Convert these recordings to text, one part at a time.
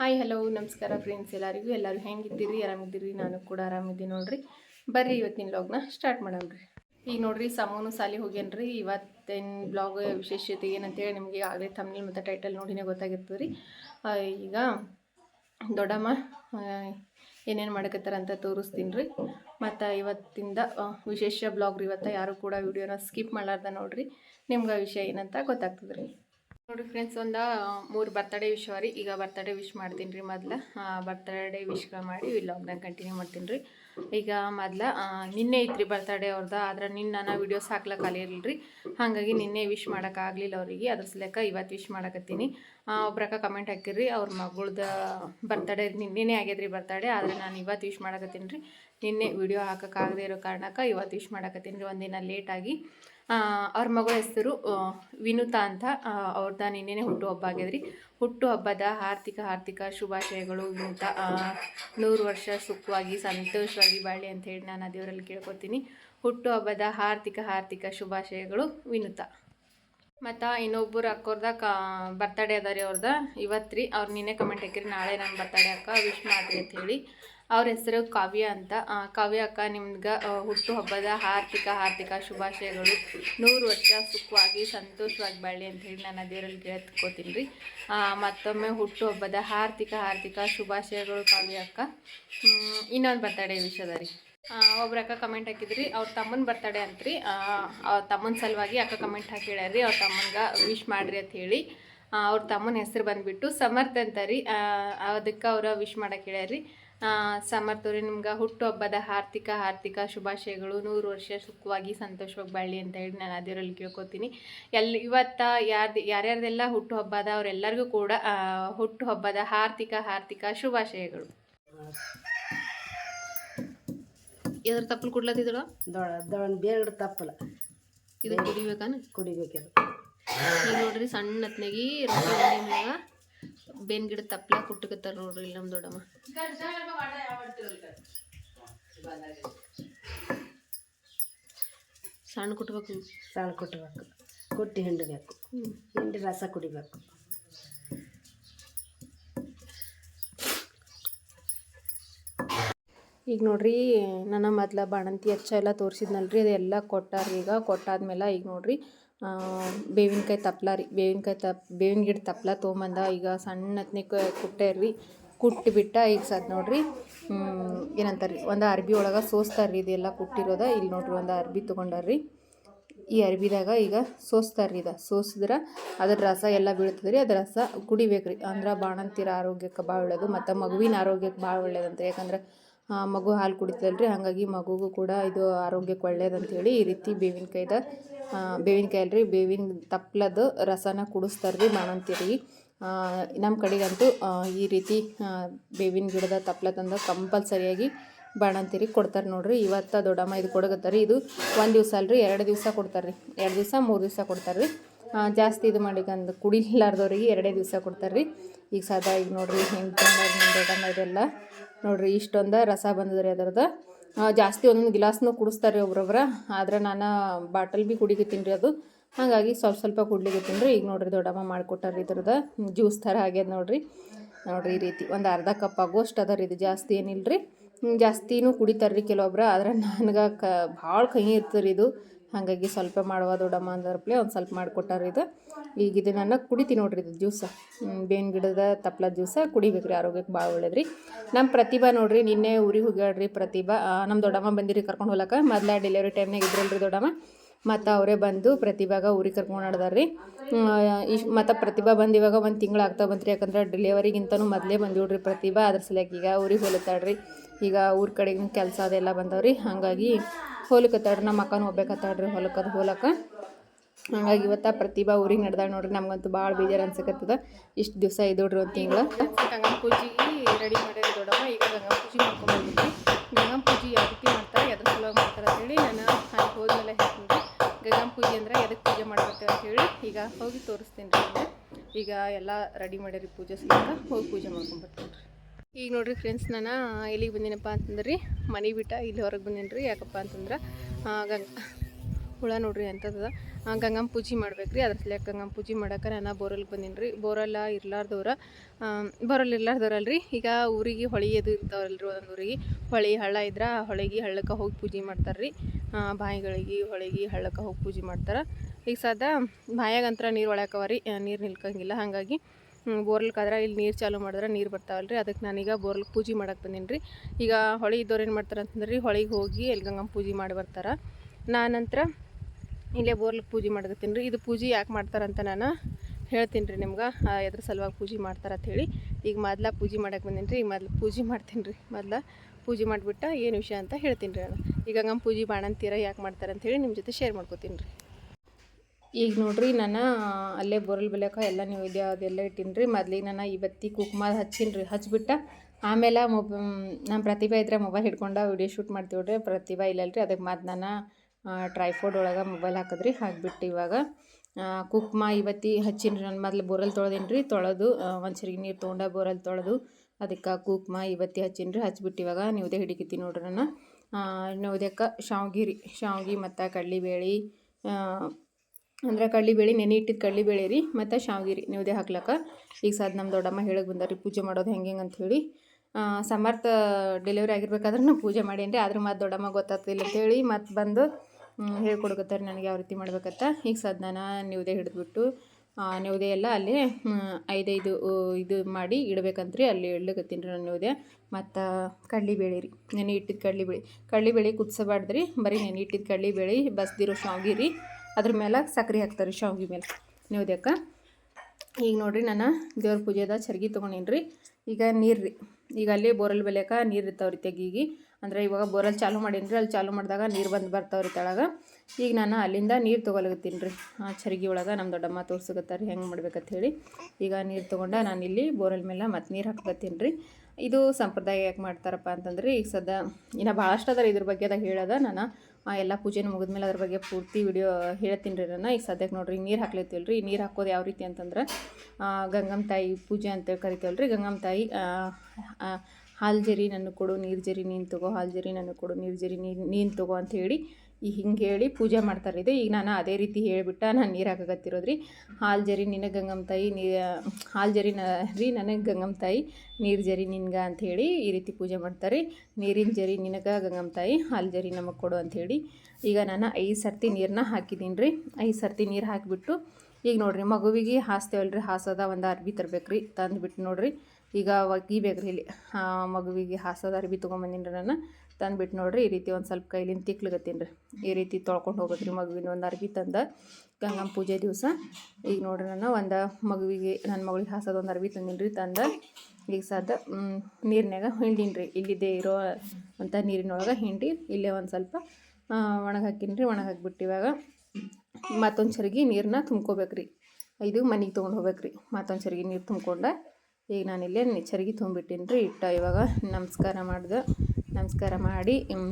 Hi hello ನಮಸ್ಕಾರ friends ಎಲ್ಲರಿಗೂ, ಎಲ್ಲರೂ ಹೆಂಗಿದ್ದೀರಿ? ಆರಾಮಿದ್ದೀರಿ? ನಾನು ಕೂಡ ಆರಾಮಿದ್ದೀನಿ ನೋಡ್ರಿ. ಬರ್ರಿ ಇವತ್ತಿನ ಬ್ಲಾಗ್ನ ಸ್ಟಾರ್ಟ್ ಮಾಡೋಣ್ರಿ. ಈಗ ನೋಡ್ರಿ, ಸಮೂನು ಸಾಲಿ ಹೋಗ್ಯಾನ್ರಿ. ಇವತ್ತಿನ ಬ್ಲಾಗ್ ವಿಶೇಷತೆ ಏನಂತೇಳಿ ನಿಮಗೆ ಆಗಲೇ ತಮ್ಮಲ್ಲಿ ಮತ್ತು ಟೈಟಲ್ ನೋಡಿನೇ ಗೊತ್ತಾಗಿರ್ತದೆ ರೀ ಈಗ ದೊಡ್ಡಮ್ಮ ಏನೇನು ಮಾಡಕತ್ತಾರ ಅಂತ ತೋರಿಸ್ತೀನಿ ರೀ ಮತ್ತು ಇವತ್ತಿಂದ ವಿಶೇಷ ಬ್ಲಾಗ್ ರೀ. ಇವತ್ತು ಯಾರು ಕೂಡ ವಿಡಿಯೋನ ಸ್ಕಿಪ್ ಮಾಡಲಾರ್ದ ನೋಡ್ರಿ. ನಿಮ್ಗೆ ಆ ವಿಷಯ ಏನಂತ ಗೊತ್ತಾಗ್ತದೆ ರೀ ನೋಡಿ ಫ್ರೆಂಡ್ಸ್ ಒಂದು ಮೂರು ಬರ್ತಡೇ ವಿಶ್ ರೀ ಈಗ ಬರ್ತಡೇ ವಿಶ್ ಮಾಡ್ತೀನಿ ರೀ ಮೊದ್ಲು ಬರ್ತಡೇ ವಿಶ್ಗಳು ಮಾಡಿ ಲಾಕ್ಡೌನ್ ಕಂಟಿನ್ಯೂ ಮಾಡ್ತೀನಿ ರೀ ಈಗ ಮೊದ್ಲು ನಿನ್ನೆ ಐತ್ರಿ ಬರ್ತಡೇ ಅವ್ರದ್ದು ಆದ್ರೆ ನಿನ್ನ ನಾನು ವೀಡಿಯೋಸ್ ಹಾಕ್ಲಕ್ಕೆ ಅಲ್ಲಿರಲಿಲ್ಲ ರೀ ಹಾಗಾಗಿ ನಿನ್ನೆ ವಿಶ್ ಮಾಡೋಕ್ಕಾಗಲಿಲ್ಲ ಅವರಿಗೆ. ಅದ್ರ ಸಲಕ ಇವತ್ತು ವಿಶ್ ಮಾಡಕತ್ತೀನಿ. ಒಬ್ರಕ್ಕ ಕಮೆಂಟ್ ಹಾಕಿರಿ ಅವ್ರ ಮಗಳ್ದ ಬರ್ತಡೇ ನಿನ್ನೆನೇ ಆಗ್ಯದ್ರಿ ಬರ್ತಡೇ ಆದರೆ ನಾನು ಇವತ್ತು ವಿಶ್ ಮಾಡಕತ್ತೀನಿ ರೀ ನಿನ್ನೆ ವಿಡಿಯೋ ಹಾಕೋಕ್ಕಾಗದೇ ಇರೋ ಕಾರಣಕ್ಕೆ ಇವತ್ತು ವಿಶ್ ಮಾಡಕತ್ತೀನಿ ರೀ ಒಂದಿನ ಲೇಟಾಗಿ ಅವ್ರ ಮಗಳ ಹೆಸರು ವಿನುತಾ ಅಂತ ಅವ್ರದ್ದು ನಿನ್ನೆ ಹುಟ್ಟು ಹಬ್ಬ ಆಗ್ಯದ್ರಿ ಹುಟ್ಟು ಹಬ್ಬದ ಆರ್ಥಿಕ ಆರ್ಥಿಕ ಶುಭಾಶಯಗಳು ವಿನುತಾ. ನೂರು ವರ್ಷ ಸುಖವಾಗಿ, ಸಂತೋಷವಾಗಿ ಬಾಳಿ ಅಂತ ಹೇಳಿ ನಾನು ದೇವರಲ್ಲಿ ಕೇಳ್ಕೊತೀನಿ. ಹುಟ್ಟು ಹಬ್ಬದ ಆರ್ಥಿಕ ಆರ್ಥಿಕ ಶುಭಾಶಯಗಳು ವಿನುತಾ. ಮತ್ತು ಇನ್ನೊಬ್ಬರು ಅಕ್ಕೋರ್ದ ಕಾ ಬರ್ತಡೇ ಅದ ರೀ ಅವ್ರದ್ದು ಇವತ್ತು ರೀ ಅವ್ರು ನಿನ್ನೆ ಕಮೆಂಟ್ ಹಾಕಿರಿ, ನಾಳೆ ನಾನು ಬರ್ತಡೇ ಅಕ್ಕ ವಿಶ್ ಮಾಡಿರಿ ಅಂತ ಹೇಳಿ. ಅವ್ರ ಹೆಸರು ಕಾವ್ಯ ಅಂತ. ಕಾವ್ಯ ಅಕ್ಕ ನಿಮ್ಗೆ ಹುಟ್ಟು ಹಬ್ಬದ ಆರ್ಥಿಕ ಆರ್ಥಿಕ ಶುಭಾಶಯಗಳು. ನೂರು ವರ್ಷ ಸುಖವಾಗಿ, ಸಂತೋಷವಾಗಿ ಬಾಳಿ ಅಂತ ಹೇಳಿ ನಾನು ಅದೇರಲ್ಲಿ ಕೇಳ್ಕೋತೀನಿ. ರೀ ಮತ್ತೊಮ್ಮೆ ಹುಟ್ಟು ಹಬ್ಬದ ಆರ್ಥಿಕ ಆರ್ಥಿಕ ಶುಭಾಶಯಗಳು ಕಾವ್ಯ ಅಕ್ಕ. ಇನ್ನೊಂದು ಬರ್ತಡೇ ವಿಷಯದ ರೀ ಒಬ್ರು ಅಕ್ಕ ಕಮೆಂಟ್ ಹಾಕಿದ್ರಿ, ಅವ್ರ ತಮ್ಮನ ಬರ್ತಡೇ ಅಂತ್ರಿ. ಅವ್ರ ತಮ್ಮನ ಸಲುವಾಗಿ ಅಕ್ಕ ಕಮೆಂಟ್ ಹಾಕಿ ಹೇಳ್ಯಾರಿ ಅವ್ರ ತಮ್ಮನ್ಗೆ ವಿಶ್ ಮಾಡ್ರಿ ಅಂತ ಹೇಳಿ. ಅವ್ರ ತಮ್ಮನ ಹೆಸರು ಬಂದುಬಿಟ್ಟು ಸಮರ್ಥ ಅಂತ ರೀ. ಅದಕ್ಕೆ ಅವ್ರ ವಿಶ್ ಮಾಡಕ್ಕೆ ಹೇಳ್ಯಾರ್ರಿ ಆ, ಸಮರ್ಥ ಅವ್ರಿ ನಿಮ್ಗೆ ಹುಟ್ಟು ಹಬ್ಬದ ಆರ್ಥಿಕ ಆರ್ಥಿಕ ಶುಭಾಶಯಗಳು. ನೂರು ವರ್ಷ ಸುಖವಾಗಿ ಸಂತೋಷವಾಗಿ ಬಾಳಿ ಅಂತ ಹೇಳಿ ನಾನು ಅದರಲ್ಲಿ ಕೇಳ್ಕೊತೀನಿ. ಎಲ್ಲಿ ಇವತ್ತು ಯಾರ್ದು ಯಾರ್ಯಾರ್ದೆಲ್ಲ ಹುಟ್ಟು ಹಬ್ಬದ ಅವರೆಲ್ಲರಿಗೂ ಕೂಡ ಹುಟ್ಟುಹಬ್ಬದ ಹುಟ್ಟು ಹಬ್ಬದ ಆರ್ಥಿಕ ಆರ್ಥಿಕ ಶುಭಾಶಯಗಳು. ಎದ್ರ ತಪ್ಪಲು ದೊಡ್ಡ ಬೇರೆ ತಪ್ಪಲ. ಇದು ಕುಡಿಬೇಕಾನ? ಕುಡಿಬೇಕು ಈಗ ನೋಡ್ರಿ ಸಣ್ಣ ಹತ್ನಾಗಿ ರೊಟ್ಟಿ ಬೇನ್ ಗಿಡ ತಪ್ಪಲ ಕುಟ್ಟಕತ್ತಾರ ನೋಡ್ರಿ ಇಲ್ಲಿ ನಮ್ಮ ದೊಡ್ಡಮ್ಮ. ಸಣ್ಣ ಕುಟ್ಬೇಕು. ಸಣ್ಣ ಕುಟ್ಬೇಕು. ಕುಟ್ಟಿ ಹಿಂಡಬೇಕು. ಹಿಂಡಿ ರಸ ಕುಡಿಬೇಕು. ಈಗ ನೋಡ್ರಿ ನನ್ನ ಮೊದ್ಲ ಬಾಣಂತಿ ಹಚ್ಚ ಎಲ್ಲ ತೋರಿಸಿದ್ನಲ್ರಿ ಅದೆಲ್ಲ ಕೊಟ್ಟಾರ ಈಗ. ಕೊಟ್ಟಾದ್ಮೇಲೆ ಈಗ ನೋಡ್ರಿ ಬೇವಿನಕಾಯಿ ತಪ್ಲ ರೀ, ಬೇವಿನಕಾಯಿ ತಪ್, ಬೇವಿನ ಗಿಡ ತಪ್ಲ ತೊಗೊಂಬಂದ ಈಗ ಸಣ್ಣ ರೀ ಕುಟ್ಟಿ ಬಿಟ್ಟ ಈಗ ಸದ್ ನೋಡ್ರಿ ಏನಂತಾರೆ ರೀ ಒಂದು ಅರ್ಬಿ ಒಳಗೆ ಸೋಸ್ತಾರೆ ರೀ ಇದೆಲ್ಲ ಕುಟ್ಟಿರೋದ ಇಲ್ಲಿ ನೋಡ್ರಿ ಒಂದು ಅರ್ಬಿ ತೊಗೊಂಡಾರ್ರಿ ಈ ಅರ್ಬಿದಾಗ ಈಗ ಸೋಸ್ತಾರೆ ರೀ ಇದು, ಸೋಸಿದ್ರೆ ಅದ್ರ ರಸ ಎಲ್ಲ ಬೀಳ್ತದೆ ರೀ ಅದ್ರ ರಸ ಕುಡಿಬೇಕು ರೀ ಅಂದ್ರೆ ಬಾಣಂತಿರ ಆರೋಗ್ಯಕ್ಕೆ ಭಾಳ ಒಳ್ಳೆಯದು ಮತ್ತು ಮಗುವಿನ ಆರೋಗ್ಯಕ್ಕೆ ಭಾಳ ಒಳ್ಳೇದಂತ ಯಾಕಂದ್ರೆ ಮಗು ಹಾಲು ಕುಡಿತಲ್ರಿ ಹಾಗಾಗಿ ಮಗುಗೂ ಕೂಡ ಇದು ಆರೋಗ್ಯಕ್ಕೆ ಒಳ್ಳೇದಂತೇಳಿ ಈ ರೀತಿ ಬೇವಿನಕಾಯ್ದ ಬೇವಿನಕಾಯಿ ಅಲ್ರಿ ಬೇವಿನ ತಪ್ಪಲದ ರಸನ ಕುಡಿಸ್ತಾರೆ ರೀ ಮಾಡಂತೀರಿ ನಮ್ಮ ಕಡೆಗಂತೂ ಈ ರೀತಿ ಬೇವಿನ ಗಿಡದ ತಪ್ಲ ತಂದು ಕಂಪಲ್ಸರಿಯಾಗಿ ಬಾಣಂತೀರಿ ಕೊಡ್ತಾರೆ ನೋಡ್ರಿ. ಇವತ್ತು ದೊಡ್ಡಮ್ಮ ಇದು ಕೊಡಗತ್ತಾರೆ ಇದು ಒಂದು ದಿವಸ ಅಲ್ರಿ, ಎರಡು ದಿವಸ ಕೊಡ್ತಾರೆ ರೀ ಎರಡು ದಿವಸ, ಮೂರು ದಿವಸ ಕೊಡ್ತಾರೆ ರೀ ಜಾಸ್ತಿ ಇದು ಮಾಡಿಕಂದು ಕುಡಿಲಾರ್ದವ್ರಿಗೆ ಎರಡೇ ದಿವಸ ಕೊಡ್ತಾರೆ ರೀ ಈಗ ಸದಾ ಈಗ ನೋಡ್ರಿ ಹೆಂಗೆ ಇದೆಲ್ಲ ನೋಡ್ರಿ ಇಷ್ಟೊಂದು ರಸ ಬಂದದ್ರಿ ಅದರದ್ದು. ಜಾಸ್ತಿ ಒಂದೊಂದು ಗಿಲಾಸ್ನೂ ಕುಡಿಸ್ತಾರೆ ರೀ ಒಬ್ರೊಬ್ರ. ಆದ್ರೆ ನಾನು ಬಾಟಲ್ ಭೀ ಕುಡಿಕತ್ತೀನಿ ರೀ ಅದು. ಹಾಗಾಗಿ ಸ್ವಲ್ಪ ಸ್ವಲ್ಪ ಕುಡ್ಲಿಗಿತ್ತೀನಿ ರೀ. ಈಗ ನೋಡ್ರಿ ದೊಡ್ಡಮ್ಮ ಮಾಡಿಕೊಟ್ಟಾರ ಇದ್ರದ್ದು. ಜ್ಯೂಸ್ ಥರ ಆಗ್ಯದ ನೋಡ್ರಿ. ನೋಡ್ರಿ ಈ ರೀತಿ ಒಂದು ಅರ್ಧ ಕಪ್ ಆಗುವಷ್ಟು ಅದ ರೀ ಇದು ಜಾಸ್ತಿ ಏನಿಲ್ಲ ರೀ ಜಾಸ್ತಿನೂ ಕುಡಿತಾರೆ ರೀ ಕೆಲವೊಬ್ರು. ಆದ್ರೆ ನನಗೆ ಕ ಭಾಳ ಕಹಿ ಇರ್ತದೆ ರೀ ಇದು. ಹಾಗಾಗಿ ಸ್ವಲ್ಪ ಮಾಡುವ ದೊಡ್ಡಮ್ಮ ಅಂದರ್ಪ್ಲೆ ಒಂದು ಸ್ವಲ್ಪ ಮಾಡಿಕೊಟ್ಟಾರ ಇದು. ಈಗ ಇದು ನಾನು ಕುಡಿತೀನಿ ನೋಡ್ರಿ ಇದು ಜ್ಯೂಸ. ಬೇವಿನ ಗಿಡದ ತಪ್ಪಲ ಜ್ಯೂಸ ಕುಡಿಬೇಕು ರೀ ಆರೋಗ್ಯಕ್ಕೆ ಭಾಳ ಒಳ್ಳೇದ್ರಿ. ನಮ್ಮ ಪ್ರತಿಭಾ ನೋಡ್ರಿ, ನಿನ್ನೆ ಊರಿಗೆ ಹೋಗ್ಯಾಡ್ರಿ ಪ್ರತಿಭಾ. ನಮ್ಮ ದೊಡ್ಡಮ್ಮ ಬಂದಿರಿ ಕರ್ಕೊಂಡು ಹೋಗ್ಲಕ್ಕ. ಮೊದಲ ಡೆಲಿವರಿ ಟೈಮ್ನಾಗ ಇದ್ರಲ್ರಿ ದೊಡ್ಡಮ್ಮ. ಮತ್ತು ಅವರೇ ಬಂದು ಪ್ರತಿಭಾಗ ಊರಿಗೆ ಕರ್ಕೊಂಡು ನಡ್ದಾರ್ರಿ ಇಶ್, ಮತ್ತು ಪ್ರತಿಭಾ ಬಂದು ಇವಾಗ ಒಂದು ತಿಂಗಳು ಆಗ್ತಾ ಬಂತ್ರಿ, ಯಾಕಂದ್ರೆ ಡೆಲಿವರಿಗಿಂತನೂ ಮೊದಲೇ ಬಂದಿವ್ರಿ ಪ್ರತಿಭಾ, ಅದ್ರ ಸಲಕ್ಕ ಈಗ ಊರಿಗೆ ಹೋಲತ್ತಾಳ್ರಿ. ಈಗ ಊರ ಕಡೆಗಿನ ಕೆಲಸ ಅದೆಲ್ಲ ಬಂದವ್ರಿ, ಹಾಗಾಗಿ ಹೋಲಿಕತ್ತಾಡ್ರಿ ನಮ್ಮ ಅಕ್ಕನೂ ಹೋಗ್ಬೇಕತ್ತಾಡ್ರಿ ಹೊಲಕ್ಕೆ ಅದು ಹೋಲಕ್ಕೆ ಹಾಗಾಗಿ ಇವತ್ತು ಪ್ರತಿಭಾ ಊರಿಗೆ ನಡೆದಾಳ ನೋಡ್ರಿ, ನಮಗಂತೂ ಭಾಳ ಬೇಜಾರು ಅನ್ಸಕತ್ತದ. ಇಷ್ಟು ದಿವಸ ಇದ್ದೋಡ್ರಿ ಒಂದು ತಿಂಗಳು. ಗಂಗಾ ಪೂಜೆಗೆ ರೆಡಿ ಮಾಡಿ ದೊಡ್ಡಮ್ಮ, ಈಗ ಪೂಜೆ ಮಾಡ್ಕೊಂಡ್ಬಂದಿದ್ವಿ ಗಂಗಾ ಪೂಜೆ ಯಾವ ರೀತಿ ಮಾಡ್ತಾರೆ ಎದ್ರ ಸಲುವಾಗಿ ಮಾಡ್ತಾರೆ ಅಂತೇಳಿ ನಾನು ಅಲ್ಲಿ ಹೋದ್ಮೇಲೆ ಹೇಳ್ತೀನಿ ರೀ ಗಂಗಾ ಪೂಜೆ ಅಂದ್ರೆ ಎದಕ್ಕೆ ಪೂಜೆ ಮಾಡ್ಬೇಕು ಅಂತ ಹೇಳಿ ಈಗ ಹೋಗಿ ತೋರಿಸ್ತೀನಿ ರೀ. ಈಗ ಎಲ್ಲ ರೆಡಿ ಮಾಡ್ಯಾರಿ ಪೂಜೆ ಸಲುವಾಗ ಹೋಗಿ ಪೂಜೆ ಮಾಡ್ಕೊಂಡ್ಬರ್ತೀನಿ ರೀ ಈಗ ನೋಡಿರಿ ಫ್ರೆಂಡ್ಸ್ ನಾನು ಎಲ್ಲಿಗೆ ಬಂದಿನಪ್ಪ ಅಂತಂದ್ರೆ ರೀ, ಮನೆ ಬಿಟ್ಟ ಇಲ್ಲಿ ಹೊರಗೆ ಬಂದೀನಿ ರೀ ಯಾಕಪ್ಪ ಅಂತಂದ್ರೆ ಗಂಗ ಹುಳ ನೋಡ್ರಿ ಅಂಥದ್ದು ಗಂಗಮ್ಮ ಪೂಜೆ ಮಾಡ್ಬೇಕು ರೀ ಅದ್ರ ಸಲುವಾಗಿ ಗಂಗಮ್ಮ ಪೂಜೆ ಮಾಡೋಕೆ ನಾನು ಬೋರಲ್ಲಿ ಬಂದೀನಿ ರೀ ಬೋರಲ್ಲ ಇರ್ಲಾರ್ದವ್ರ ಬೋರಲ್ಲಿ ಇರ್ಲಾರ್ದವ್ರಲ್ರಿ. ಈಗ ಊರಿಗೆ ಹೊಳಿ ಅದು ಇರ್ತಾವಲ್ರಿ ಒಂದೊಂದು ಊರಿಗೆ. ಹೊಳಿ ಹಳ್ಳ ಇದ್ರೆ ಆ ಹೊಳೆಗೆ ಹಳ್ಳಕ್ಕೆ ಹೋಗಿ ಪೂಜೆ ಮಾಡ್ತಾರೆ ರೀ ಬಾಯಿಗಳಿಗೆ ಹೊಳಿಗೆ ಹಳ್ಳಕ್ಕೆ ಹೋಗಿ ಪೂಜೆ ಮಾಡ್ತಾರೆ. ಈಗ ಸದ ಬಾಯಾಗಂತ್ರ ನೀರು ಒಳಕವ ರೀ ನೀರು ನಿಲ್ಕಂಗಿಲ್ಲ. ಹಾಗಾಗಿ ಬೋರ್ಲ್ಕಾದ್ರೆ ಇಲ್ಲಿ ನೀರು ಚಾಲು ಮಾಡಿದ್ರೆ ನೀರು ಬರ್ತಾವಲ್ರಿ. ಅದಕ್ಕೆ ನಾನೀಗ ಬೋರ್ಲ್ ಪೂಜೆ ಮಾಡಕ್ಕೆ ಬಂದೀನಿ ರೀ ಈಗ ಹೊಳೆ ಇದ್ದವ್ರು ಏನು ಮಾಡ್ತಾರೆ ಅಂತಂದ್ರೆ ರೀ ಹೊಳಿಗೆ ಹೋಗಿ ಎಲ್ಲಿ ಗಂಗಮ್ಮ ಪೂಜೆ ಮಾಡಿ ಬರ್ತಾರೆ. ನಾನಂತರ ಇಲ್ಲೇ ಬೋರ್ಲಿಗೆ ಪೂಜೆ ಮಾಡಕತ್ತೀನಿ ರೀ ಇದು ಪೂಜೆ ಯಾಕೆ ಮಾಡ್ತಾರಂತ ನಾನು ಹೇಳ್ತೀನಿ ರೀ ನಿಮ್ಗೆ ಎದ್ರ ಸಲುವಾಗಿ ಪೂಜೆ ಮಾಡ್ತಾರೆ ಹೇಳಿ ಈಗ ಮೊದ್ಲ ಪೂಜೆ ಮಾಡೋಕೆ ಬಂದೀನಿ ರೀ ಈಗ ಮೊದ್ಲು ಪೂಜೆ ಮಾಡ್ತೀನಿ ರೀ ಮೊದ್ಲು ಪೂಜೆ ಮಾಡಿಬಿಟ್ಟು ಏನು ವಿಷಯ ಅಂತ ಹೇಳ್ತೀನಿ ರೀ ನಾನು. ಈಗ ನಮ್ಮ ಪೂಜೆ ಬಾಣಂತೀರ ಯಾಕೆ ಮಾಡ್ತಾರೆ ಹೇಳಿ ನಿಮ್ಮ ಜೊತೆ ಶೇರ್ ಮಾಡ್ಕೋತೀನಿ ರೀ ಈಗ ನೋಡ್ರಿ ನಾನು ಅಲ್ಲೇ ಬೋರಲ್ ಬೆಲೆಕ ಎಲ್ಲ ನೈವೇದ್ಯ ಅದೆಲ್ಲ ಇಟ್ಟೀನಿ ರೀ ಮೊದ್ಲಿಗೆ ನಾನು ಈ ಬತ್ತಿ ಕುಕ್ಮ ಹಚ್ಚೀನಿ ರೀ ಹಚ್ಬಿಟ್ಟು ಆಮೇಲೆ ಮೊಬ್ ನಮ್ಮ ಪ್ರತಿಭಾ ಇದ್ರೆ ಮೊಬೈಲ್ ಹಿಡ್ಕೊಂಡು ವಿಡಿಯೋ ಶೂಟ್ ಮಾಡ್ತೀವಿ ರೀ ಪ್ರತಿಭಾ ಇಲ್ಲಲ್ರಿ. ಅದಕ್ಕೆ ಮತ್ತು ನಾನು ಟ್ರೈಫೋಡ್ ಒಳಗೆ ಮೊಬೈಲ್ ಹಾಕಿದ್ರಿ. ಹಾಕಿಬಿಟ್ಟು ಇವಾಗ ಕುಕ್ಮ ಇವತ್ತಿ ಹಚ್ಚೀನಿ ರೀ. ನಾನು ಮೊದ್ಲು ಬೋರಲ್ ತೊಳೆದೇನ್ರಿ ತೊಳೆದು ಒಂದು ನೀರು ತೊಗೊಂಡ ಬೋರಲ್ ತೊಳೆದು, ಅದಕ್ಕೆ ಕುಕ್ಮ ಇವತ್ತಿ ಹಚ್ಚೀನಿ ರೀ. ಹಚ್ಬಿಟ್ಟು ಇವಾಗ ನೀವುದೇ ಹಿಡಿಕತ್ತೀನಿ ನೋಡ್ರಿ ನಾನು ನವದ್ಯಕ್ಕೆ ಶಾವ್ಗಿ ರೀ. ಶಾವ್ಗಿ ಮತ್ತು ಕಡ್ಲಿಬೇಳೆ ಅಂದ್ರೆ ಕಡ್ಲಿಬೇಳೆ, ನೆನೆ ಇಟ್ಟಿದ್ದು ಕಡ್ಲಿಬೇಳೆ ರೀ, ಮತ್ತು ಶಾವ್ಗಿ ರೀ. ನೀವುದೇ ಹಾಕ್ಲಕ್ಕ. ಈಗ ಸದ್ ನಮ್ಮ ದೊಡ್ಡಮ್ಮ ಹೇಳಕ್ಕೆ ಬಂದಾರಿ ಪೂಜೆ ಮಾಡೋದು ಹೆಂಗೆ ಹೆಂಗೆ ಅಂಥೇಳಿ ಸಮರ್ಥ ಡೆಲಿವರಿ ಆಗಿರ್ಬೇಕಾದ್ರೆ ನಾವು ಪೂಜೆ ಮಾಡೀನಿ ರೀ ಆದ್ರೆ ಮತ್ತು ದೊಡ್ಡಮ್ಮ ಗೊತ್ತಾಗ್ತಿಲ್ಲ ಅಂತೇಳಿ ಮತ್ತು ಬಂದು ಹೇಳ್ಕೊಡ್ಕತ್ತಾರೆ ನನಗೆ ಯಾವ ರೀತಿ ಮಾಡ್ಬೇಕತ್ತ ಈಗ ಸದ್ನಾನ ನೆವದೆ ಹಿಡಿದ್ಬಿಟ್ಟು ನೆವದೆ ಎಲ್ಲ ಅಲ್ಲಿ ಐದೈದು ಇದು ಮಾಡಿ ಇಡ್ಬೇಕಂತ್ರಿ ಅಲ್ಲಿ ಇಡ್ಲಿಕತ್ತೀನಿ ರೀ ನಾನು ನೆವದೆ. ಮತ್ತು ಕಡ್ಲಿಬೇಳೆ ರೀ, ನೆನೆ ಇಟ್ಟಿದ್ದ ಕಡ್ಲಿಬೇಳೆ ಕಡ್ಲಿಬೇಳೆ ಕುದಿಸಬಾರ್ದು ರೀ ಬರೀ ನೆನೆ ಇಟ್ಟಿದ್ದ ಕಡ್ಲಿಬೇಳೆ ಬಸ್ದಿರೋ ಶಾವ್ಗಿ ರೀ. ಅದ್ರ ಮೇಲೆ ಸಕ್ರೆ ಹಾಕ್ತಾರೆ ಶಾವ್ಗಿ ಮೇಲೆ ನೆವದೆಕ್ಕ ಈಗ ನೋಡಿರಿ ನಾನು ದೇವ್ರ ಪೂಜೆದ ಚರ್ಗಿ ತೊಗೊಂಡೀನಿ ರೀ ಈಗ ನೀರು ರೀ ಈಗ ಅಲ್ಲಿ ಬೋರಲ್ ಬೆಲೆಕ ನೀರು ಇರ್ತಾವ್ರಿ ತೆಗೀಗಿ ಅಂದ್ರೆ ಇವಾಗ ಬೋರಲ್ಲಿ ಚಾಲು ಮಾಡೀನಿ ರೀ ಅಲ್ಲಿ ಚಾಲು ಮಾಡಿದಾಗ ನೀರು ಬಂದು ಬರ್ತಾವ್ರಿ ತಳಗ. ಈಗ ನಾನು ಅಲ್ಲಿಂದ ನೀರು ತೊಗೊಲಗತ್ತೀನಿ ರೀ. ಆ ಚರ್ಗಿ ಒಳಗೆ ನಮ್ಮ ದೊಡ್ಡಮ್ಮ ತೋರ್ಸಕತ್ತಾರೆ ಹೆಂಗೆ ಮಾಡ್ಬೇಕಂತ ಹೇಳಿ. ಈಗ ನೀರು ತೊಗೊಂಡ ನಾನು ಇಲ್ಲಿ ಬೋರಲ್ ಮೇಲೆ ಮತ್ತೆ ನೀರು ಹಾಕ್ಕತ್ತೀನಿ ರೀ. ಇದು ಸಂಪ್ರದಾಯ ಯಾಕೆ ಮಾಡ್ತಾರಪ್ಪ ಅಂತಂದ್ರೆ, ಈಗ ಸದ ಇನ್ನು ಭಾಳಷ್ಟು ಅದ ಇದ್ರ ಬಗ್ಗೆ ಅದಾಗ ಹೇಳೋದ ನಾನು. ಎಲ್ಲ ಪೂಜೆನೂ ಮುಗಿದ್ಮೇಲೆ ಅದ್ರ ಬಗ್ಗೆ ಪೂರ್ತಿ ವಿಡಿಯೋ ಹೇಳ್ತೀನಿ ರೀ ನಾನು. ಈಗ ಸದ್ಯಕ್ಕೆ ನೋಡ್ರಿ ನೀರು ಹಾಕ್ಲತ್ತೀವಿ ರೀ. ನೀರು ಹಾಕೋದು ಯಾವ ರೀತಿ ಅಂತಂದ್ರೆ ಗಂಗಮ್ಮ ತಾಯಿ ಪೂಜೆ ಅಂತ ಕರಿತೀವಲ್ಲ ಗಂಗಮ್ಮ ತಾಯಿ ಹಾಲು ಜರಿ ನನಗೆ ಕೊಡು, ನೀರು ಜರಿ ನೀನು ತಗೋ, ಹಾಲು ಜರಿ ನನಗೆ ಕೊಡು, ನೀರು ಜರಿ ನೀನು ನೀನು ತಗೋ ಅಂತ ಹೇಳಿ ಈ ಹಿಂಗೆ ಹೇಳಿ ಪೂಜೆ ಮಾಡ್ತಾರೆ ಇದು ಈಗ ನಾನು ಅದೇ ರೀತಿ ಹೇಳಿಬಿಟ್ಟ ನಾನು ನೀರು ಹಾಕಕತ್ತಿರೋದು ರೀ ಹಾಲು ಜರಿ ನಿನಗೆ ಗಂಗಮ್ಮ ತಾಯಿ, ನೀ, ಹಾಲು ಜರಿ ರೀ ನನಗೆ ಗಂಗಮ್ಮ ತಾಯಿ, ನೀರು ಜರಿ ನಿನ್ಗೆ ಅಂಥೇಳಿ ಈ ರೀತಿ ಪೂಜೆ ಮಾಡ್ತಾರೆ. ನೀರಿನ ಜರಿ ನಿನಗೆ ಗಂಗಮ್ಮ ತಾಯಿ, ಹಾಲು ಜರಿ ನಮಗೆ ಕೊಡು ಅಂಥೇಳಿ ಈಗ ನಾನು ಐದು ಸರ್ತಿ ನೀರನ್ನ ಹಾಕಿದ್ದೀನಿ ರೀ. ಐದು ಸರ್ತಿ ನೀರು ಹಾಕಿಬಿಟ್ಟು ಈಗ ನೋಡ್ರಿ ಮಗುವಿಗೆ ಹಾಸ್ತೇವಲ್ಲ ರೀ ಹಾಸೋದ ಒಂದು ಅರ್ಬಿ ತರಬೇಕು ರೀ ತಂದುಬಿಟ್ಟು ನೋಡ್ರಿ. ಈಗ ಒಗಿಬೇಕು ಇಲ್ಲಿ ಮಗುವಿಗೆ ಹಾಸೋದು ಅರ್ಬಿ ತೊಗೊಂಬಂದಿನಿ ನಾನು ತಂದುಬಿಟ್ಟು ನೋಡ್ರಿ ಈ ರೀತಿ ಒಂದು ಸ್ವಲ್ಪ ಕೈಲಿಂದ ತಿಕ್ಲಿಗತ್ತೀನಿ ರೀ ಈ ರೀತಿ ತೊಳ್ಕೊಂಡು ಹೋಗೋದ್ರಿ ಮಗುವಿನ ಒಂದು ಅರ್ಬಿ ತಂದ ಗಂಗಮ್ಮ ಪೂಜೆ ದಿವಸ. ಈಗ ನೋಡ್ರಿ ನಾನು ಒಂದು ಮಗುವಿಗೆ ನನ್ನ ಮಗಳಿಗೆ ಹಾಸೋದು ಒಂದು ಅರ್ಬಿ ತಂದಿನಿ ರೀ ತಂದ ಈಗ ಸದ ನೀರಿನಾಗ ಹಿಂಡಿನ್ರಿ. ರೀ ಇಲ್ಲಿದ್ದೇ ಇರೋ ಅಂಥ ನೀರಿನೊಳಗೆ ಹಿಂಡಿ, ಇಲ್ಲೇ ಒಂದು ಸ್ವಲ್ಪ ಒಣಗಿ ಹಾಕೀನಿ ರೀ ಒಣಗಿ ಹಾಕ್ಬಿಟ್ಟು ಇವಾಗ ಮತ್ತೊಂದು ಸರಿಗೆ ನೀರನ್ನ ತುಂಬ್ಕೋಬೇಕು ರೀ ಇದು ಮನೆಗೆ ತೊಗೊಂಡು ಹೋಗ್ಬೇಕು ರೀ ಮತ್ತೊಂದು ಸರಿಗೆ ನೀರು ತುಂಬ್ಕೊಂಡೆ ಈಗ ನಾನಿಲ್ಲೇ ಇಲ್ಲೇ ಚರ್ಗಿ ತುಂಬಿಟ್ಟೀನಿ ರೀ ಇಟ್ಟ. ಇವಾಗ ನಮಸ್ಕಾರ ಮಾಡ್ದೆ. ನಮಸ್ಕಾರ ಮಾಡಿ ನಾನು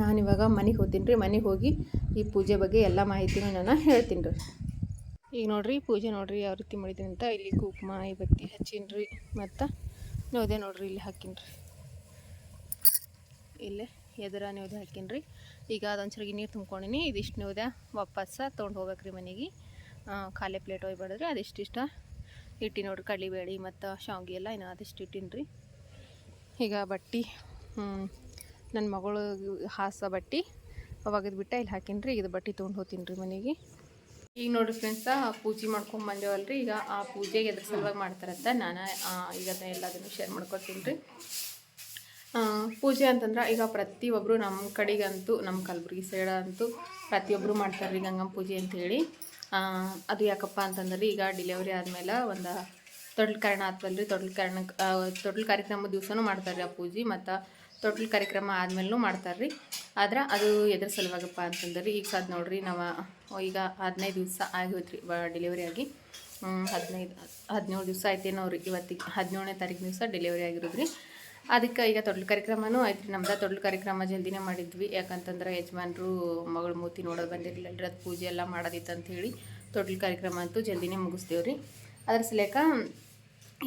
ನಾನಿವಾಗ ಮನೆಗೆ ಹೋಗ್ತೀನಿ ರೀ. ಮನೆಗೆ ಹೋಗಿ ಈ ಪೂಜೆ ಬಗ್ಗೆ ಎಲ್ಲ ಮಾಹಿತಿನೂ ನಾನು ಹೇಳ್ತೀನಿ ರೀ. ಈಗ ನೋಡಿರಿ, ಪೂಜೆ ನೋಡಿರಿ ಯಾವ ರೀತಿ ಮಾಡಿದ್ದೀನಿ ಅಂತ. ಇಲ್ಲಿ ಕುಂಕುಮ ಬತ್ತಿ ಹಚ್ಚೀನಿ ರೀ. ಮತ್ತು ನೋದೆ ನೋಡಿರಿ, ಇಲ್ಲಿ ಹಾಕಿನಿ ರೀ. ಇಲ್ಲೇ ಎದುರ ನೋದೆ ಹಾಕಿನಿ ರೀ. ಈಗ ಅದೊಂದು ಸರಿಗೆ ನೀರು ತುಂಬ್ಕೊಂಡಿನಿ. ಇದಿಷ್ಟು ನೋದೆ ವಾಪಸ್ಸ ತೊಗೊಂಡು ಹೋಗ್ಬೇಕು ರೀ ಮನೆಗೆ. ಖಾಲಿ ಪ್ಲೇಟ್ ಒಯ್ಬಾರ್ದ್ರಿ ಅದಿಷ್ಟಿಷ್ಟ ಇಟ್ಟಿ ನೋಡ್ರಿ ಕಡ್ಲಿಬೇಳೆ ಮತ್ತು ಶಾವ್ಗೆ ಎಲ್ಲ ಇನ್ನು ಅದಿಷ್ಟು ಇಟ್ಟೀನಿ ರೀ ಈಗ ಬಟ್ಟೆ ನನ್ನ ಮಗಳು ಹಾಸ ಬಟ್ಟೆ ಅವಾಗಿದ ಬಿಟ್ಟು ಇಲ್ಲಿ ಹಾಕೀನಿ ರೀ ಇದು ಬಟ್ಟೆ ತೊಗೊಂಡು ಹೋಗ್ತೀನಿ ರೀ ಮನೆಗೆ. ಈಗ ನೋಡ್ರಿ ಫ್ರೆಂಡ್ಸ ಪೂಜೆ ಮಾಡ್ಕೊಂಡು ಬಂದೇವಲ್ರಿ, ಈಗ ಆ ಪೂಜೆಗೆ ಎದ್ರ ಸಲುವಾಗಿ ಮಾಡ್ತಾರಂತ ನಾನು ಈಗ ಅದನ್ನ ಎಲ್ಲದನ್ನು ಶೇರ್ ಮಾಡ್ಕೊತೀನಿ ರೀ ಪೂಜೆ ಅಂತಂದ್ರೆ ಈಗ ಪ್ರತಿಯೊಬ್ಬರು ನಮ್ಮ ಕಡೆಗಂತೂ ನಮ್ಮ ಕಲಬುರಗಿ ಸೈಡ್ ಅಂತೂ ಪ್ರತಿಯೊಬ್ಬರು ಮಾಡ್ತಾರೆ ರೀ ಗಂಗಮ್ಮ ಪೂಜೆ ಅಂತೇಳಿ. ಅದು ಯಾಕಪ್ಪ ಅಂತಂದ್ರೆ ಈಗ ಡಿಲೆವರಿ ಆದಮೇಲೆ ಒಂದು ತೊಟ್ಲು ಕಾರಣ ಆತ್ವಲ್ರಿ ತೊಟ್ಲು ಕಾರಣಕ್ಕೆ ತೊಟ್ಲು ಕಾರ್ಯಕ್ರಮ ದಿವಸನೂ ಮಾಡ್ತಾರೆ ರೀ ಆ ಪೂಜೆ, ಮತ್ತು ತೊಟ್ಲು ಕಾರ್ಯಕ್ರಮ ಆದ್ಮೇಲೂ ಮಾಡ್ತಾರೆ ರೀ ಆದ್ರೆ ಅದು ಎದ್ರ ಸಲುವಾಗಪ್ಪ ಅಂತಂದ್ರೆ ರೀ ಈಗ ಸದ್ ನೋಡ್ರಿ ನಾವು ಈಗ ಹದಿನೈದು ದಿವಸ ಆಗೋಯ್ತು ರೀ ಬ ಡೆಲಿವರಿ ಆಗಿ. ಹದಿನೈದು, ಹದಿನೇಳು ದಿವಸ ಆಯ್ತೇನೋ ರೀ ಇವತ್ತಿಗೆ, ಹದಿನೇಳನೇ ತಾರೀಕು ದಿವಸ ಡೆಲಿವರಿ ಆಗಿರೋದು ರೀ ಅದಕ್ಕೆ ಈಗ ತೊಟ್ಲು ಕಾರ್ಯಕ್ರಮನೂ ಆಯ್ತು ರೀ. ನಮ್ದು ತೊಟ್ಲು ಕಾರ್ಯಕ್ರಮ ಜಲ್ದಿನೇ ಮಾಡಿದ್ವಿ. ಯಾಕಂತಂದ್ರೆ ಯಜಮಾನ್ರು ಮಗಳ ಮೂತಿ ನೋಡೋದು ಬಂದಿರಲಿಲ್ಲ ಅಲ್ರಿ ಅದು ಪೂಜೆ ಎಲ್ಲ ಮಾಡೋದಿತ್ತು ಹೇಳಿ ತೊಟ್ಲು ಕಾರ್ಯಕ್ರಮ ಅಂತೂ ಜಲ್ದಿನೇ ಮುಗಿಸ್ತೇವೆ ರೀ. ಅದ್ರ ಸಲೇಕ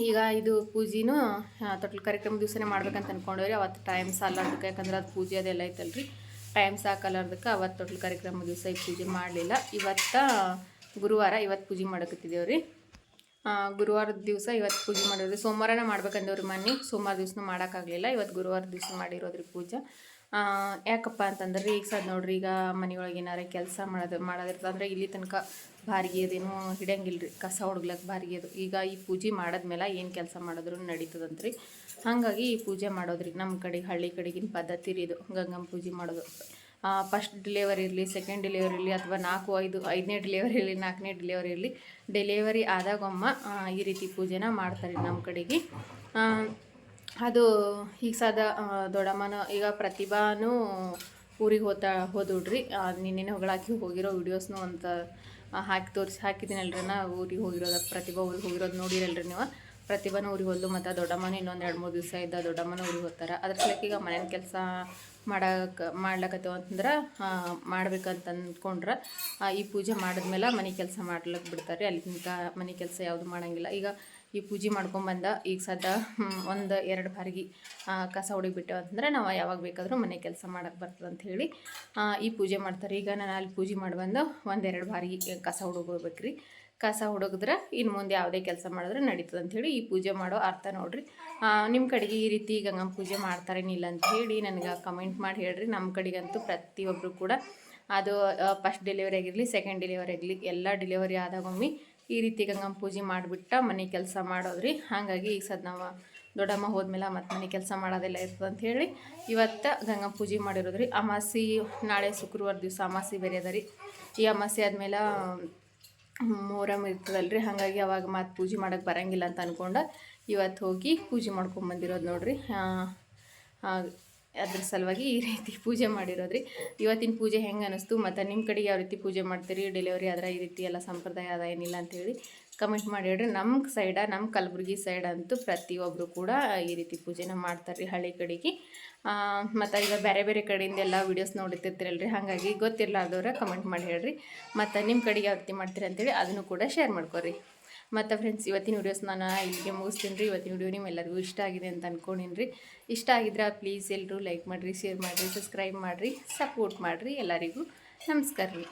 ಈಗ ಇದು ಪೂಜೆನೂ ತೊಟ್ಲು ಕಾರ್ಯಕ್ರಮ ದಿವಸನೇ ಮಾಡ್ಬೇಕಂತ ಅನ್ಕೊಂಡೇವ್ರಿ. ಅವತ್ತು ಟೈಮ್ ಸಾಲ ಅದಕ್ಕೆ ಯಾಕಂದ್ರೆ ಅದು ಪೂಜೆ ಅದೆಲ್ಲ ಐತಲ್ರಿ. ಟೈಮ್ ಸಾಕಲಾರ್ದಕ್ಕೆ ಅವತ್ತು ತೊಟ್ಲು ಕಾರ್ಯಕ್ರಮ ದಿವಸ ಈ ಪೂಜೆ ಮಾಡಲಿಲ್ಲ. ಇವತ್ತು ಗುರುವಾರ ಇವತ್ತು ಪೂಜೆ ಮಾಡಕತ್ತಿದ್ದೇವೆ ರೀ ಗುರುವಾರದ ದಿವಸ ಇವತ್ತು ಪೂಜೆ ಮಾಡಿರೋದು. ಸೋಮವಾರನ ಮಾಡ್ಬೇಕಂದವ್ರಿ ಮನೆ ಸೋಮವಾರ ದಿವ್ಸನೂ ಮಾಡೋಕ್ಕಾಗಲಿಲ್ಲ. ಇವತ್ತು ಗುರುವಾರ ದಿವಸ ಮಾಡಿರೋದ್ರಿ ಪೂಜೆ. ಯಾಕಪ್ಪ ಅಂತಂದ್ರೆ ಈಗ ಸದ್ ನೋಡ್ರಿ, ಈಗ ಮನೆಯೊಳಗೆ ಏನಾರ ಕೆಲಸ ಮಾಡೋದು ಮಾಡೋದಿರ್ತಂದ್ರೆ ಇಲ್ಲಿ ತನಕ ಬಾರಿಗೆ ಅದೇನು ರೀ ಕಸ ಹೊಡ್ಗ್ಲಕ್ಕೆ ಬಾರಿಗೆ ಅದು. ಈಗ ಈ ಪೂಜೆ ಮಾಡಿದ್ಮೇಲೆ ಏನು ಕೆಲಸ ಮಾಡಿದ್ರು ನಡೀತದಂತ್ರಿ. ಹಾಗಾಗಿ ಈ ಪೂಜೆ ಮಾಡೋದ್ರಿ. ನಮ್ಮ ಕಡೆ ಹಳ್ಳಿ ಕಡೆಗಿನ ಪದ್ಧತಿ ರೀ ಇದು. ಗಂಗಮ್ಮ ಪೂಜೆ ಮಾಡೋದು. ಫಸ್ಟ್ ಡಿಲಿವರಿ ಇರಲಿ ಸೆಕೆಂಡ್ ಡಿಲಿವರಿ ಇರಲಿ, ಅಥವಾ ನಾಲ್ಕು, ಐದು, ಐದನೇ ಡಿಲಿವರಿ ಇರಲಿ, ನಾಲ್ಕನೇ ಡಿಲಿವರಿ ಇರಲಿ ಡೆಲಿವರಿ ಆದಾಗೊಮ್ಮ ಈ ರೀತಿ ಪೂಜೆನ ಮಾಡ್ತಾರೆ ನಮ್ಮ ಕಡೆಗೆ. ಅದು ಈಗ ಸದ ದೊಡ್ಡಮ್ಮನ, ಈಗ ಪ್ರತಿಭಾನೂ ಊರಿಗೆ ಹೋತಾ ಹೋದುಡ್ರಿ ನಿನ್ನೆ ಹೊಗಳಾಕಿ ಹೋಗಿರೋ ವಿಡಿಯೋಸ್ನು ಅಂತ ಹಾಕಿ ತೋರಿಸಿ ಹಾಕಿದ್ದೀನಲ್ರಿ ನಾ ಊರಿಗೆ ಹೋಗಿರೋದು, ಪ್ರತಿಭಾ ಊರಿಗೆ ಹೋಗಿರೋದು ನೋಡಿರಲ್ರಿ ನೀವು. ಪ್ರತಿಭಾನ ಊರಿಗೆ ಹೋದ್ಲು ಮತ್ತು ದೊಡ್ಡಮ್ಮನ ಇನ್ನೊಂದು ಎರಡು ಮೂರು ದಿವಸ ಇದ್ದ ದೊಡ್ಡಮ್ಮನ ಊರಿಗೆ ಹೋಗ್ತಾರೆ. ಅದ್ರ ಸಲಕ್ಕೆ ಈಗ ಮನೆಯ ಕೆಲಸ ಮಾಡಕ್ಕೆ ಮಾಡ್ಲಕತ್ತೇವೆ ಅಂತಂದ್ರೆ ಮಾಡ್ಬೇಕಂತ ಅಂದ್ಕೊಂಡ್ರೆ ಈ ಪೂಜೆ ಮಾಡಿದ್ಮೇಲೆ ಮನೆ ಕೆಲಸ ಮಾಡ್ಲಿಕ್ಕೆ ಬಿಡ್ತಾರೆ. ಅಲ್ಲಿ ತನಕ ಮನೆ ಕೆಲಸ ಯಾವುದು ಮಾಡಂಗಿಲ್ಲ. ಈಗ ಈ ಪೂಜೆ ಮಾಡ್ಕೊಂಬಂದ ಈಗ ಸದ ಒಂದು ಎರಡು ಬಾರಿಗೆ ಕಸ ಹೊಡಿಬಿಟ್ಟೆವು ಅಂತಂದ್ರೆ ನಾವು ಯಾವಾಗ ಬೇಕಾದರೂ ಮನೆ ಕೆಲಸ ಮಾಡಕ್ಕೆ ಬರ್ತದೆ ಅಂತ ಹೇಳಿ ಈ ಪೂಜೆ ಮಾಡ್ತಾರೆ. ಈಗ ನಾನು ಅಲ್ಲಿ ಪೂಜೆ ಮಾಡಿ ಬಂದು ಒಂದೆರಡು ಬಾರಿಗೆ ಕಸ ಹುಡುಗೋಗ್ಬೇಕ್ರಿ ಕಸ ಹುಡುಗಿದ್ರೆ ಇನ್ನು ಮುಂದೆ ಯಾವುದೇ ಕೆಲಸ ಮಾಡಿದ್ರೆ ನಡೀತದೆ ಅಂಥೇಳಿ ಈ ಪೂಜೆ ಮಾಡೋ ಅರ್ಥ ನೋಡ್ರಿ. ನಿಮ್ಮ ಕಡೆಗೆ ಈ ರೀತಿ ಗಂಗಮ್ಮ ಪೂಜೆ ಮಾಡ್ತಾರೇನಿಲ್ಲ ಅಂತ ಹೇಳಿ ನನಗೆ ಕಮೆಂಟ್ ಮಾಡಿ ಹೇಳ್ರಿ. ನಮ್ಮ ಕಡೆಗಂತೂ ಪ್ರತಿಯೊಬ್ಬರು ಕೂಡ ಅದು ಫಸ್ಟ್ ಡೆಲಿವರಿ ಆಗಿರಲಿ ಸೆಕೆಂಡ್ ಡೆಲಿವರಿ ಆಗಲಿ ಎಲ್ಲ ಡೆಲಿವರಿ ಆದಾಗೊಮ್ಮೆ ಈ ರೀತಿ ಗಂಗಮ್ಮ ಪೂಜೆ ಮಾಡಿಬಿಟ್ಟು ಮನೆ ಕೆಲಸ ಮಾಡೋದ್ರಿ. ಹಾಗಾಗಿ ಈಗ ಸದ್ ನಾವು ದೊಡ್ಡಮ್ಮ ಹೋದ್ಮೇಲೆ ಮತ್ತೆ ಮನೆ ಕೆಲಸ ಮಾಡೋದೆಲ್ಲ ಇರ್ತದೆ ಅಂತ ಹೇಳಿ ಇವತ್ತು ಗಂಗಮ್ಮ ಪೂಜೆ ಮಾಡಿರೋದ್ರಿ. ಅಮಾಸಿ ನಾಳೆ ಶುಕ್ರವಾರ ದಿವಸ ಅಮಾಸಿ ಬೇರೆ ಅದ ರೀ. ಈ ಅಮಾಸಿ ಆದಮೇಲೆ ಮೊಹರಮ್ ರೀ ಹಾಗಾಗಿ ಅವಾಗ ಮತ್ತೆ ಪೂಜೆ ಮಾಡೋಕ್ಕೆ ಬರಂಗಿಲ್ಲ ಅಂತ ಅಂದ್ಕೊಂಡು ಇವತ್ತು ಹೋಗಿ ಪೂಜೆ ಮಾಡ್ಕೊಂಬಂದಿರೋದು ನೋಡಿರಿ. ಅದ್ರ ಸಲುವಾಗಿ ಈ ರೀತಿ ಪೂಜೆ ಮಾಡಿರೋದ್ರಿ. ಇವತ್ತಿನ ಪೂಜೆ ಹೆಂಗೆ ಅನ್ನಿಸ್ತು ಮತ್ತು ನಿಮ್ಮ ಕಡೆಗೆ ಯಾವ ರೀತಿ ಪೂಜೆ ಮಾಡ್ತೀರಿ? ಡೆಲಿವರಿ ಆದ್ರೆ ಈ ರೀತಿ ಎಲ್ಲ ಸಂಪ್ರದಾಯ ಅದ ಏನಿಲ್ಲ ಅಂತೇಳಿ ಕಮೆಂಟ್ ಮಾಡಿ ಹೇಳ್ರಿ ನಮ್ಮ ಸೈಡ ನಮ್ಮ ಕಲಬುರಗಿ ಸೈಡ್ ಅಂತೂ ಪ್ರತಿಯೊಬ್ಬರು ಕೂಡ ಈ ರೀತಿ ಪೂಜೆನ ಮಾಡ್ತಾರೆ ರೀ ಹಳ್ಳಿ ಕಡೆಗೆ ಮತ್ತು ಈಗ ಬೇರೆ ಬೇರೆ ಕಡೆಯಿಂದ ಎಲ್ಲ ವೀಡಿಯೋಸ್ ನೋಡಿರ್ತಿರ್ತೀರಲ್ರಿ ಹಾಗಾಗಿ ಗೊತ್ತಿರಲಾರ್ದವ್ರೆ ಕಮೆಂಟ್ ಮಾಡಿ ಹೇಳ್ರಿ. ಮತ್ತು ನಿಮ್ಮ ಕಡೆಗೆ ಯಾವ ರೀತಿ ಮಾಡ್ತೀರಿ ಅಂತೇಳಿ ಅದನ್ನು ಕೂಡ ಶೇರ್ ಮಾಡ್ಕೊರಿ. ಮತ್ತು ಫ್ರೆಂಡ್ಸ್ ಇವತ್ತಿನ ವೀಡಿಯೋಸ್ ನಾನು ಇಲ್ಲಿಗೆ ಮುಗಿಸ್ತೀನಿ ರೀ ಇವತ್ತಿನ ವಿಡಿಯೋ ನಿಮ್ಮೆಲ್ಲರಿಗೂ ಇಷ್ಟ ಆಗಿದೆ ಅಂತ ಅನ್ಕೊಂಡಿನ್ರಿ. ರೀ ಇಷ್ಟ ಆಗಿದ್ರೆ ಪ್ಲೀಸ್ ಎಲ್ಲರೂ ಲೈಕ್ ಮಾಡಿರಿ ಶೇರ್ ಮಾಡಿರಿ ಸಬ್ಸ್ಕ್ರೈಬ್ ಮಾಡಿರಿ ಸಪೋರ್ಟ್ ಮಾಡಿರಿ ಎಲ್ಲರಿಗೂ. ನಮಸ್ಕಾರ ರೀ